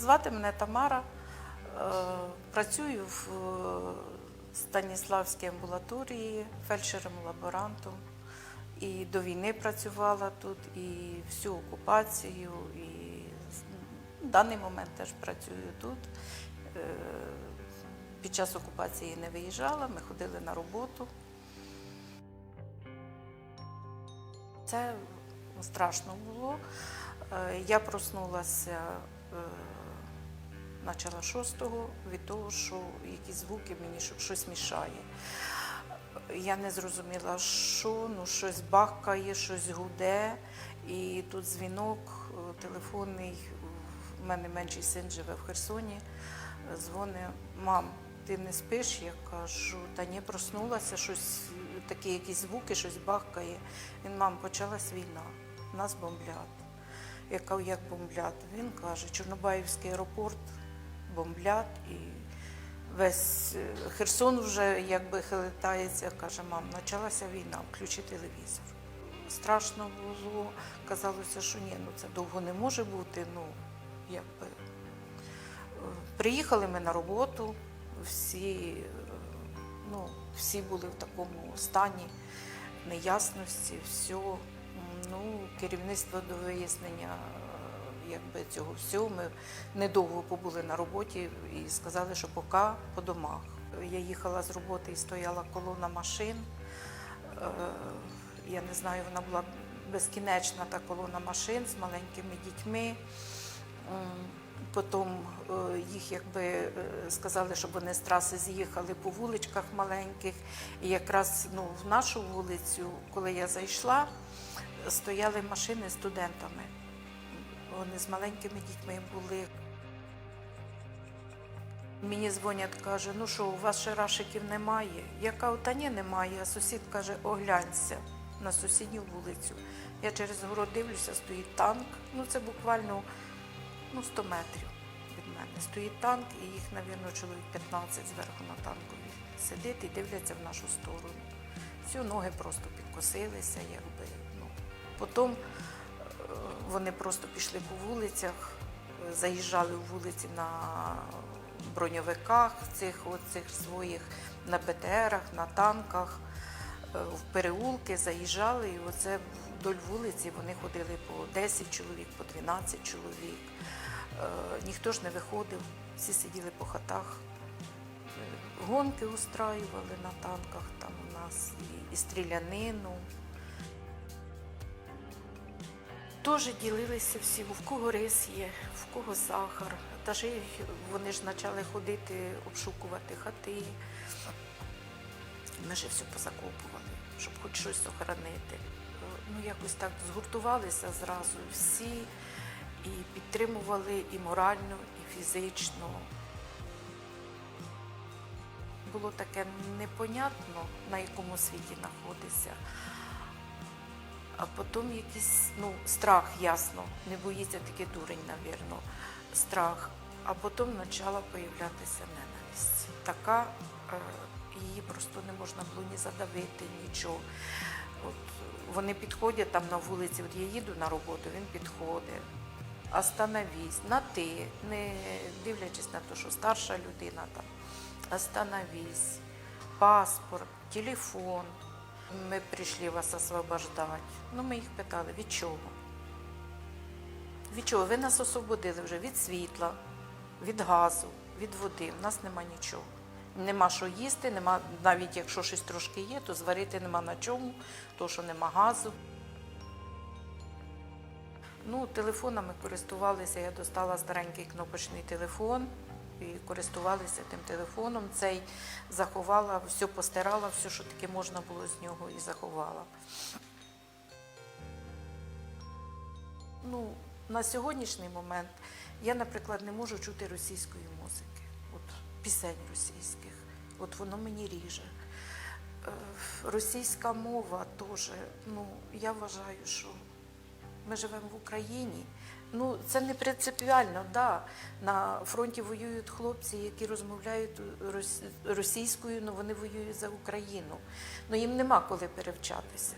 Звати мене Тамара. Е, Працюю в е, Станіславській амбулаторії фельдшером-лаборантом. І до війни працювала тут, і всю окупацію, і в даний момент теж працюю тут. Е, Під час окупації не виїжджала, ми ходили на роботу. Це страшно було. Я проснулася начала шостого від того, що якісь звуки мені щось мішає. Я не зрозуміла, що ну щось бахкає, щось гуде. І тут дзвінок телефонний. У мене менший син живе в Херсоні. Дзвонить, мам, ти не спиш? Я кажу, та ні, проснулася, щось такі якісь звуки, щось бахкає. Він, мам, почалась війна, нас бомблять. Я кажу, як бомблять? Він каже, Чорнобаївський аеропорт бомблять і весь е, Херсон вже якби хилитається. Каже, мам, почалася війна, включи телевізор. Страшно було, казалося, що ні, ну це довго не може бути. Ну, якби. Е, Приїхали ми на роботу, всі, е, ну, всі були в такому стані неясності, все. Ну, керівництво до вияснення якби, цього всього. Ми недовго побули на роботі і сказали, що поки по домах. Я їхала з роботи і стояла колона машин. Е, Я не знаю, вона була безкінечна та колона машин з маленькими дітьми. Потім е, їх якби е, сказали, щоб вони з траси з'їхали по вуличках маленьких. І якраз ну, в нашу вулицю, коли я зайшла, стояли машини студентами. Вони з маленькими дітьми були. Мені дзвонять, каже, ну що, у вас ще рашиків немає? Я кажу, та ні, немає. А сусід каже, оглянься на сусідню вулицю. Я через город дивлюся, стоїть танк. Ну це буквально ну, 100 метрів від мене. Стоїть танк, і їх, мабуть, чоловік 15 зверху на танкові сидить і дивляться в нашу сторону. Всі ноги просто підкосилися, якби. Ну. Потім вони просто пішли по вулицях, заїжджали в вулиці на броньовиках, цих, от цих своїх, на БТРах, на танках, е, в переулки заїжджали, і оце вдоль вулиці вони ходили по 10 чоловік, по 12 чоловік. Е, Ніхто ж не виходив, всі сиділи по хатах. Е, Гонки устраювали на танках там у нас і, і стрілянину. Теж ділилися всі, в кого рис є, в кого сахар. Даже вони ж почали ходити, обшукувати хати. Ми ж все позакопували, щоб хоч щось охоронити. Ну, якось так згуртувалися зразу всі і підтримували і морально, і фізично. Було таке непонятно, на якому світі знаходиться. А потім якийсь ну, страх, ясно, не боїться такий дурень, навірно, страх. А потім почала появлятися ненависть. Така, е, її просто не можна було ні задавити, нічого. От, вони підходять там на вулиці, от я їду на роботу, він підходить. Остановись, на ти, не дивлячись на те, що старша людина там. Остановись, паспорт, телефон. Ми прийшли вас освобождати. Ну, ми їх питали, від чого? Від чого? Ви нас освободили вже від світла, від газу, від води. У нас нема нічого. Нема що їсти, нема, навіть якщо щось трошки є, то зварити нема на чому, то що нема газу. Ну, телефонами користувалися, я достала старенький кнопочний телефон і користувалися тим телефоном. Цей заховала, все постирала, все, що таке можна було з нього, і заховала. Ну, на сьогоднішній момент я, наприклад, не можу чути російської музики, от пісень російських. От воно мені ріже. Е, Російська мова теж, ну, я вважаю, що ми живемо в Україні. Ну, це не принципіально, да. На фронті воюють хлопці, які розмовляють російською, але вони воюють за Україну. Ну їм нема коли перевчатися.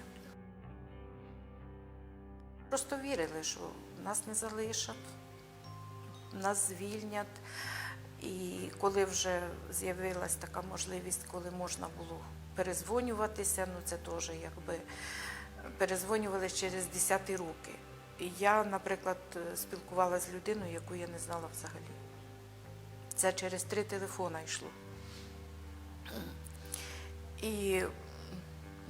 Просто вірили, що нас не залишать. нас звільнять. І коли вже з'явилась така можливість, коли можна було перезвонюватися, ну це теж якби перезвонювали через десяті руки. Я, наприклад, спілкувалася з людиною, яку я не знала взагалі. Це через три телефона йшло. І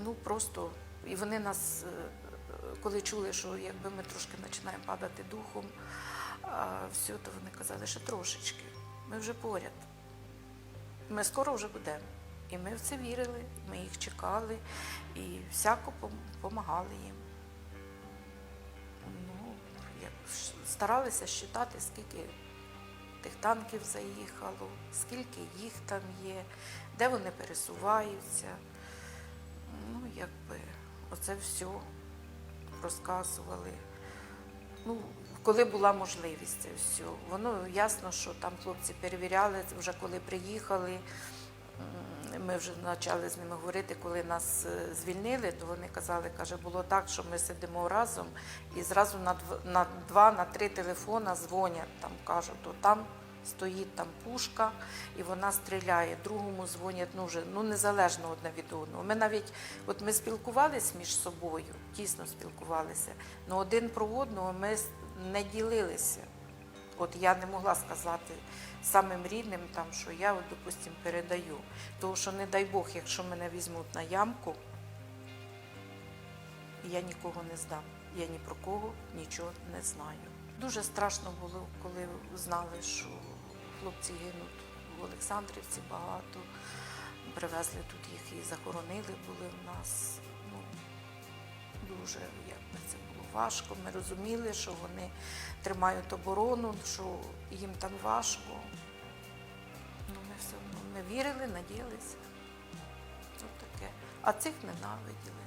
ну просто, і вони нас, е, коли чули, що якби ми трошки починаємо падати духом, все, то вони казали, що трошечки, ми вже поряд. Ми скоро вже будемо. І ми в це вірили, ми їх чекали і всяко допомагали їм. Старалися считати, скільки тих танків заїхало, скільки їх там є, де вони пересуваються. Ну, якби оце все розказували. Ну, коли була можливість це все. Воно ясно, що там хлопці перевіряли, вже коли приїхали. Ми вже почали з ними говорити, коли нас е, звільнили, то вони казали, каже, було так, що ми сидимо разом і зразу на два, на три телефона дзвонять, там кажуть, то там стоїть там пушка, і вона стріляє. Другому дзвонять, ну вже ну незалежно одне від одного. Ми навіть, от ми спілкувалися між собою, тісно спілкувалися, але один про одного ми не ділилися. От я не могла сказати самим рідним, там, що я, от, допустим, передаю. Тому що, не дай Бог, якщо мене візьмуть на ямку, я нікого не здам. Я ні про кого нічого не знаю. Дуже страшно було, коли знали, що хлопці гинуть в Олександрівці багато. Привезли тут їх і захоронили були в нас. Ну, дуже якби це було важко. Ми розуміли, що вони тримають оборону, що їм там важко. Ну, ми все одно ми вірили, надіялися. От таке. А цих ненавиділи.